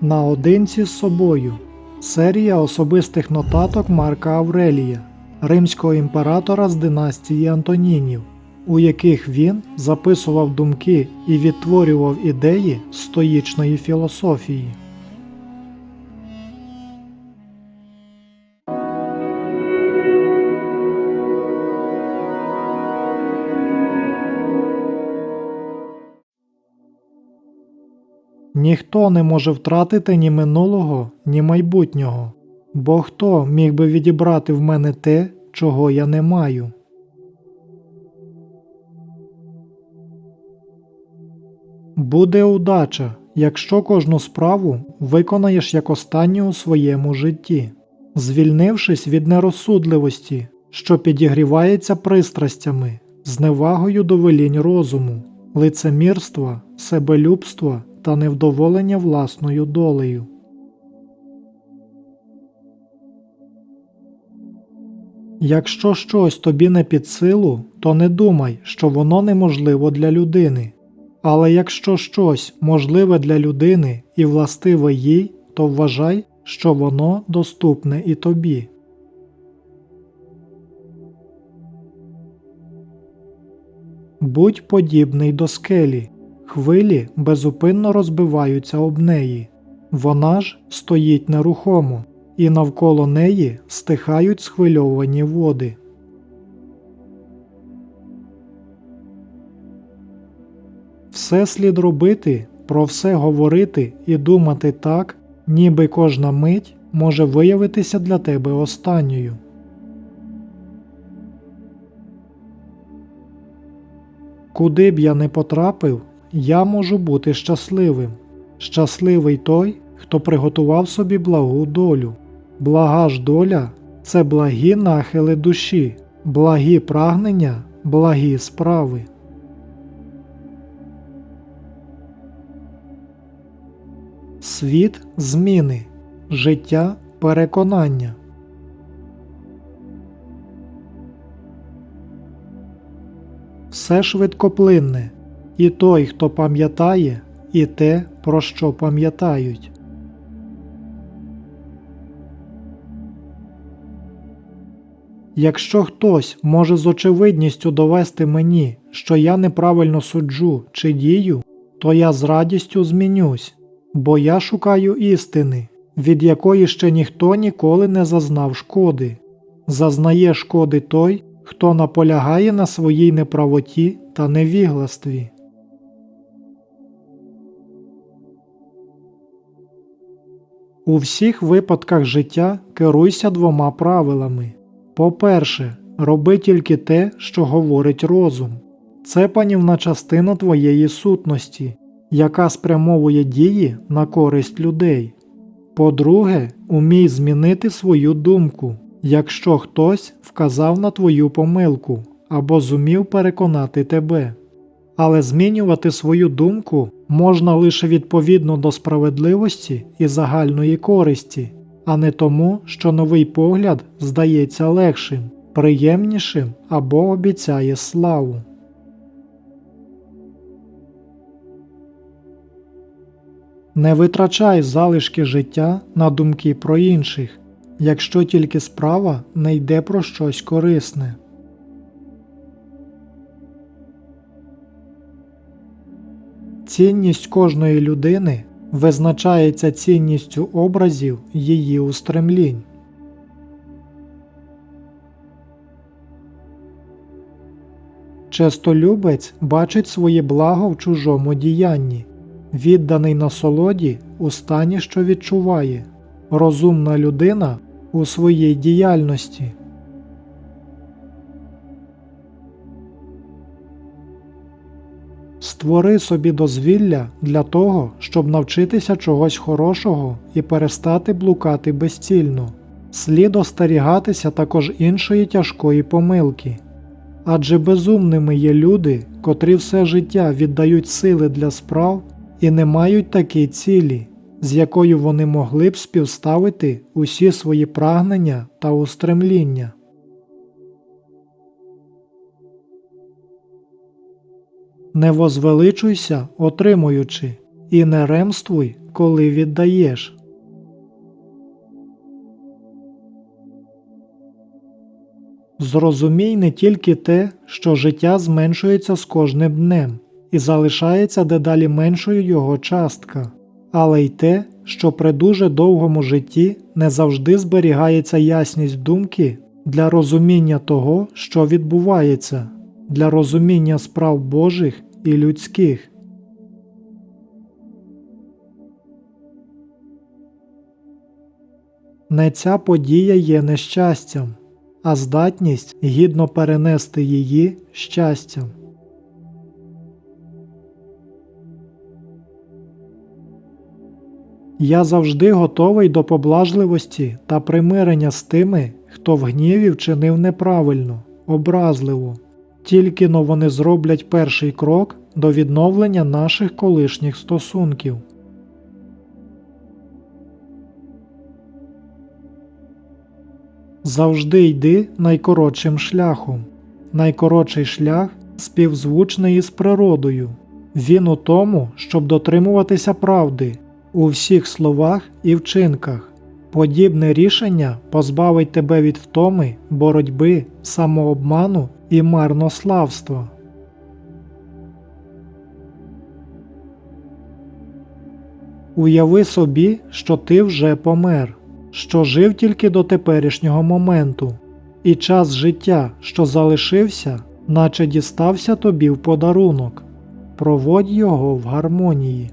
Наодинці з собою. Серія особистих нотаток Марка Аврелія, римського імператора з династії Антонінів, у яких він записував думки і відтворював ідеї стоїчної філософії. Ніхто не може втратити ні минулого, ні майбутнього, бо хто міг би відібрати в мене те, чого я не маю? Буде удача, якщо кожну справу виконаєш як останню у своєму житті, звільнившись від нерозсудливості, що підігрівається пристрастями, зневагою до велінь розуму, лицемірства, себелюбства та невдоволення власною долею. Якщо щось тобі не під силу, то не думай, що воно неможливо для людини. Але якщо щось можливе для людини і властиве їй, то вважай, що воно доступне і тобі. Будь подібний до скелі, хвилі безупинно розбиваються об неї. Вона ж стоїть нерухомо, і навколо неї стихають схвильовані води. Все слід робити, про все говорити і думати так, ніби кожна мить може виявитися для тебе останньою. Куди б я не потрапив, я можу бути щасливим. Щасливий той, хто приготував собі благу долю. Блага ж доля це благі нахили душі, благі прагнення, благі справи. Світ зміни, життя переконання. Все швидкоплинне, і той, хто пам'ятає, і те, про що пам'ятають. Якщо хтось може з очевидністю довести мені, що я неправильно суджу чи дію, то я з радістю змінюсь, бо я шукаю істини, від якої ще ніхто ніколи не зазнав шкоди. Зазнає шкоди той, хто наполягає на своїй неправоті та невігластві. У всіх випадках життя керуйся двома правилами. По-перше, роби тільки те, що говорить розум. Це панівна частина твоєї сутності, яка спрямовує дії на користь людей. По-друге, умій змінити свою думку, якщо хтось вказав на твою помилку або зумів переконати тебе. Але змінювати свою думку можна лише відповідно до справедливості і загальної користі, а не тому, що новий погляд здається легшим, приємнішим або обіцяє славу. Не витрачай залишки життя на думки про інших, якщо тільки справа не йде про щось корисне. Цінність кожної людини визначається цінністю образів її устремлінь. Честолюбець бачить своє благо в чужому діянні, відданий насолоді у стані, що відчуває, розумна людина у своїй діяльності. Створи собі дозвілля для того, щоб навчитися чогось хорошого і перестати блукати безцільно. Слід остерігатися також іншої тяжкої помилки. Адже безумними є люди, котрі все життя віддають сили для справ і не мають такій цілі, з якою вони могли б співставити усі свої прагнення та устремління. Не возвеличуйся, отримуючи, і не ремствуй, коли віддаєш. Зрозумій не тільки те, що життя зменшується з кожним днем і залишається дедалі меншою його частка, але й те, що при дуже довгому житті не завжди зберігається ясність думки для розуміння того, що відбувається, для розуміння справ Божих і людських. Не ця подія є нещастям, а здатність гідно перенести її щастям. Я завжди готовий до поблажливості та примирення з тими, хто в гніві вчинив неправильно, образливо, тільки но вони зроблять перший крок до відновлення наших колишніх стосунків. Завжди йди найкоротшим шляхом. Найкоротший шлях співзвучний із природою. Він у тому, щоб дотримуватися правди у всіх словах і вчинках. Подібне рішення позбавить тебе від втоми, боротьби, самообману і марнославства. Уяви собі, що ти вже помер, що жив тільки до теперішнього моменту, і час життя, що залишився, наче дістався тобі в подарунок. Проводь його в гармонії.